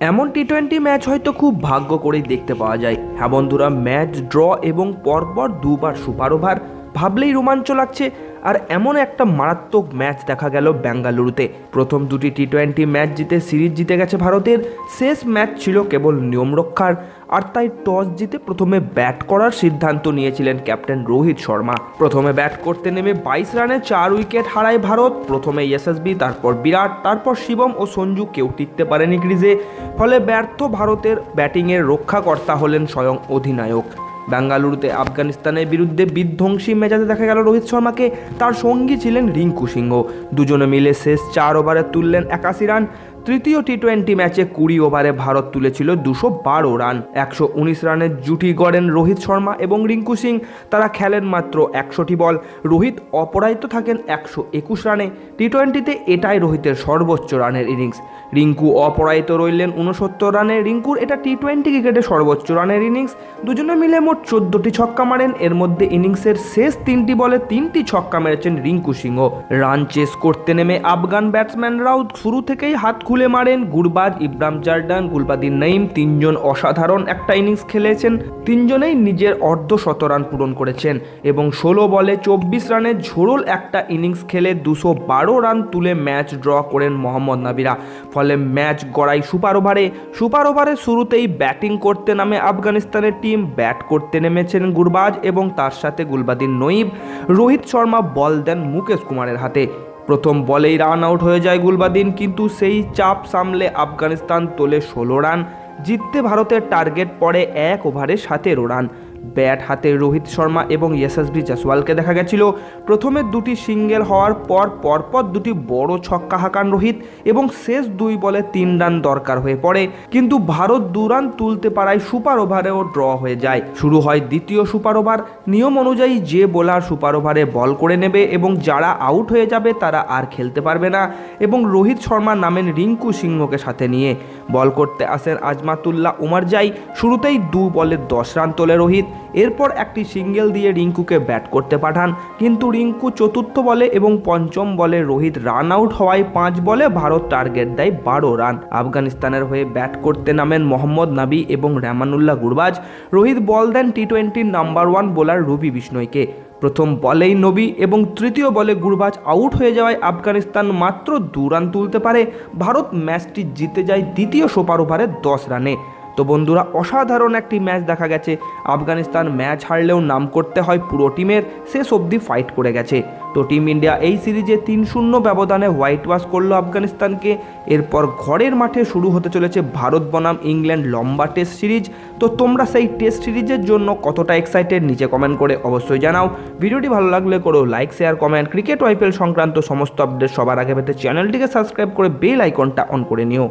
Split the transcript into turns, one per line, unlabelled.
এমন টি twenty match হয়তো খুব ভাগ্য করেই দেখতে পাওয়া যায়। হ্যাঁ বন্ধুরা ম্যাচ ড্র এবং পরপর দুবার সুপার ওভার ভাবলেই রোমাঞ্চ লাগছে। আর এমন একটা মারাত্মক ম্যাচ দেখা গেল বেঙ্গালুরুতে প্রথম দুটি টি টোয়েন্টি ম্যাচ জিতে সিরিজ জিতে গেছে ভারতের। শেষ ম্যাচ ছিল কেবল নিয়ম রক্ষার। আর তাই টস জিতে প্রথমে ব্যাট করার সিদ্ধান্ত নিয়েছিলেন ক্যাপ্টেন রোহিত শর্মা। প্রথমে ব্যাট করতে নেমে বাইশ রানে চার উইকেট হারায় ভারত। প্রথমে এসএসবি, তারপর বিরাট, তারপর শিবম ও সঞ্জু কেউ টিকতে পারেনি ক্রিজে। ফলে ব্যর্থ ভারতের ব্যাটিংয়ের রক্ষাকর্তা হলেন স্বয়ং অধিনায়ক। বেঙ্গালুরুতে আফগানিস্তানের বিরুদ্ধে বিধ্বংসী মেজাজে দেখা গেল রোহিত শর্মাকে। তার সঙ্গী ছিলেন রিঙ্কু সিংহ। দুজনে মিলে শেষ চার ওভারে তুললেন একাশি রান। তৃতীয় টি টোয়েন্টি ম্যাচে কুড়ি ওভারে ভারত তুলেছিল দুশো বারো রান। একশো উনিশ রানের জুটি গড়েন রোহিত শর্মা এবং রিঙ্কু সিং। তারা খেলেন মাত্র একশোটি বল। রোহিত অপরাজিত থাকেন একশো একুশ রানে। টি টোয়েন্টিতে এটাই রোহিতের সর্বোচ্চ রানের ইনিংস রিঙ্কু অপরাজিত রইলেন উনসত্তর রানে। রিঙ্কুর এটা টি টোয়েন্টি ক্রিকেটে সর্বোচ্চ রানের ইনিংস দুজনে মিলে মোট চোদ্দটি ছক্কা মারেন। এর মধ্যে ইনিংসের শেষ তিনটি বলে তিনটি ছক্কা মেরেছেন রিঙ্কু সিংহ রান চেস করতে নেমে আফগান ব্যাটসম্যানরাও শুরু থেকেই হাত খুলে মারেন। গুরবাজ, ইব্রাম জার্ডান গুলবাদিন নাইম তিনজন অসাধারণ একটা ইনিংস খেলেছেন। তিনজনেই নিজের অর্ধ শত রান পূরণ করেছেন এবং ষোলো বলে চব্বিশ রানে ঝোড়ল একটা ইনিংস খেলে দুশো বারো রান তুলে ম্যাচ ড্র করেন মোহাম্মদ নাবিরা। ফলে ম্যাচ গড়াই সুপার ওভারে। সুপার ওভারের শুরুতেই ব্যাটিং করতে নামে আফগানিস্তানের টিম, ব্যাট করতে নেমেছেন গুরবাজ এবং তার সাথে গুলবাদিন নইব রোহিত শর্মা বল দেন মুকেশ কুমারের হাতে। প্রথম বলেই রান আউট হয়ে যায় গুলবাদিন, কিন্তু সেই চাপ সামলে আফগানিস্তান তোলে ষোলো রান জিততে ভারতের টার্গেট পড়ে এক ওভারে সাতেরো রান ব্যাট হাতে রোহিত শর্মা এবং ইয়শস্বী জসওয়ালকে দেখা গেছিল। প্রথমে দুটি সিঙ্গেল হওয়ার পর পরপর দুটি বড় ছক্কা হাঁকান রোহিত এবং শেষ দুই বলে তিন রান দরকার হয়ে পড়ে। কিন্তু ভারত দু রান তুলতে পারায় সুপার ওভারেও ড্র হয়ে যায়। শুরু হয় দ্বিতীয় সুপার ওভার। নিয়ম অনুযায়ী যে বোলার সুপার ওভারে বল করে নেবে এবং যারা আউট হয়ে যাবে তারা আর খেলতে পারবে না এবং রোহিত শর্মা নামেন রিঙ্কু সিংহকে সাথে নিয়ে। বল করতে আসেন আজমাতুল্লাহ উমার যাই শুরুতেই দু বলে দশ রান তোলে রোহিত। এরপর একটি সিঙ্গেল দিয়ে রিঙ্কুকে ব্যাট করতে পাঠান। কিন্তু রিঙ্কু চতুর্থ বলে এবং পঞ্চম বলে রোহিত রান আউট হওয়ায় পাঁচ বলে ভারত টার্গেট দেয় বারো রান। আফগানিস্তানের হয়ে ব্যাট করতে নামেন মোহাম্মদ নাবি এবং রেমানুল্লাহ গুরবাজ। রোহিত বল দেন টি টোয়েন্টির নাম্বার ওয়ান বোলার রবি বিষ্ণয়কে প্রথম বলেই নবী এবং তৃতীয় বলে গুরবাজ আউট হয়ে যাওয়ায় আফগানিস্তান মাত্র দু রান তুলতে পারে। ভারত ম্যাচটি জিতে যায় দ্বিতীয় সোপার ওভারে দশ রানে। তো বন্ধুরা, অসাধারণ একটি ম্যাচ দেখা গেছে। আফগানিস্তান ম্যাচ হারলেও নাম করতে হয় পুরো টিমের, শেষ অবধি ফাইট করে গেছে। তো টিম ইন্ডিয়া এই সিরিজে তিন শূন্য ব্যবধানে হোয়াইট ওয়াশ করল আফগানিস্তানকে। এরপর ঘরের মাঠে শুরু হতে চলেছে ভারত বনাম ইংল্যান্ড লম্বা টেস্ট সিরিজ। তো তোমরা সেই টেস্ট সিরিজের জন্য কতটা এক্সাইটেড নিচে কমেন্ট করে অবশ্যই জানাও। ভিডিওটি ভালো লাগলে করো like share comment cricket IPL সংক্রান্ত সমস্ত আপডেট সবার আগে পেতে চ্যানেলটিকে সাবস্ক্রাইব করে বেল আইকনটা অন করে নিও।